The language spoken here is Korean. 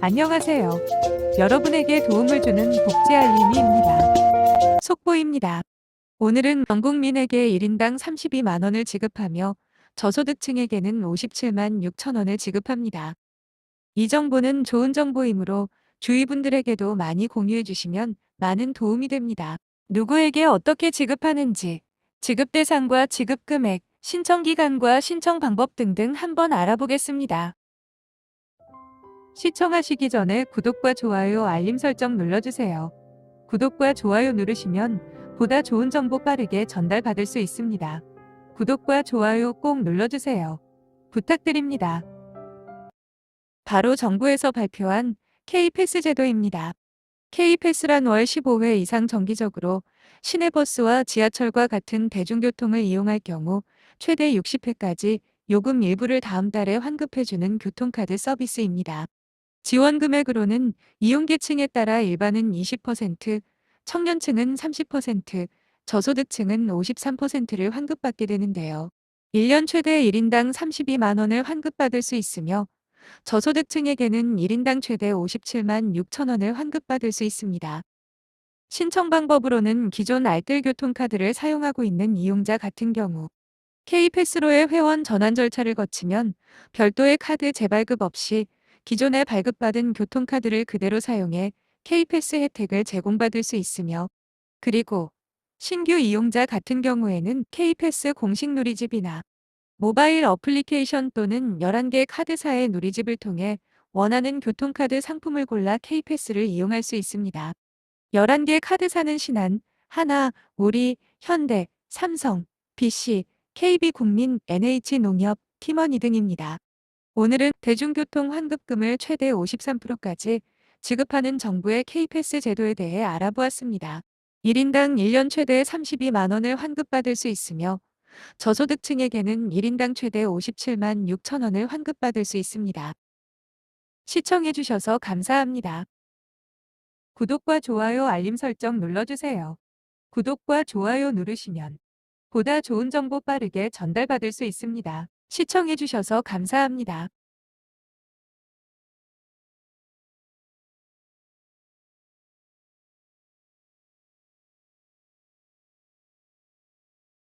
안녕하세요. 여러분에게 도움을 주는 복지 알림이입니다. 속보입니다. 오늘은 전 국민에게 1인당 32만 원을 지급하며 저소득층에게는 57만 6천 원을 지급합니다. 이 정보는 좋은 정보이므로 주위 분들에게도 많이 공유해 주시면 많은 도움이 됩니다. 누구에게 어떻게 지급하는지, 지급 대상과 지급 금액, 신청 기간과 신청 방법 등등 한번 알아보겠습니다. 시청하시기 전에 구독과 좋아요, 알림 설정 눌러주세요. 구독과 좋아요 누르시면 보다 좋은 정보 빠르게 전달받을 수 있습니다. 구독과 좋아요 꼭 눌러주세요. 부탁드립니다. 바로 정부에서 발표한 K패스 제도입니다. K패스란 월 15회 이상 정기적으로 시내버스와 지하철과 같은 대중교통을 이용할 경우 최대 60회까지 요금 일부를 다음 달에 환급해주는 교통카드 서비스입니다. 지원 금액으로는 이용계층에 따라 일반은 20%, 청년층은 30%, 저소득층은 53%를 환급받게 되는데요. 1년 최대 1인당 32만 원을 환급받을 수 있으며 저소득층에게는 1인당 최대 57만 6천 원을 환급받을 수 있습니다. 신청 방법으로는 기존 알뜰 교통카드를 사용하고 있는 이용자 같은 경우 K패스로의 회원 전환 절차를 거치면 별도의 카드 재발급 없이 기존에 발급받은 교통카드를 그대로 사용해 K패스 혜택을 제공받을 수 있으며 그리고 신규 이용자 같은 경우에는 K패스 공식 누리집이나 모바일 어플리케이션 또는 11개 카드사의 누리집을 통해 원하는 교통카드 상품을 골라 K패스를 이용할 수 있습니다. 11개 카드사는 신한, 하나, 우리, 현대, 삼성, BC, KB국민, NH농협, 팀원이 등입니다. 오늘은 대중교통 환급금을 최대 53%까지 지급하는 정부의 K패스 제도에 대해 알아보았습니다. 1인당 1년 최대 32만 원을 환급받을 수 있으며 저소득층에게는 1인당 최대 57만 6천 원을 환급받을 수 있습니다. 시청해주셔서 감사합니다. 구독과 좋아요 알림 설정 눌러주세요. 구독과 좋아요 누르시면 보다 좋은 정보 빠르게 전달받을 수 있습니다. 시청해주셔서 감사합니다.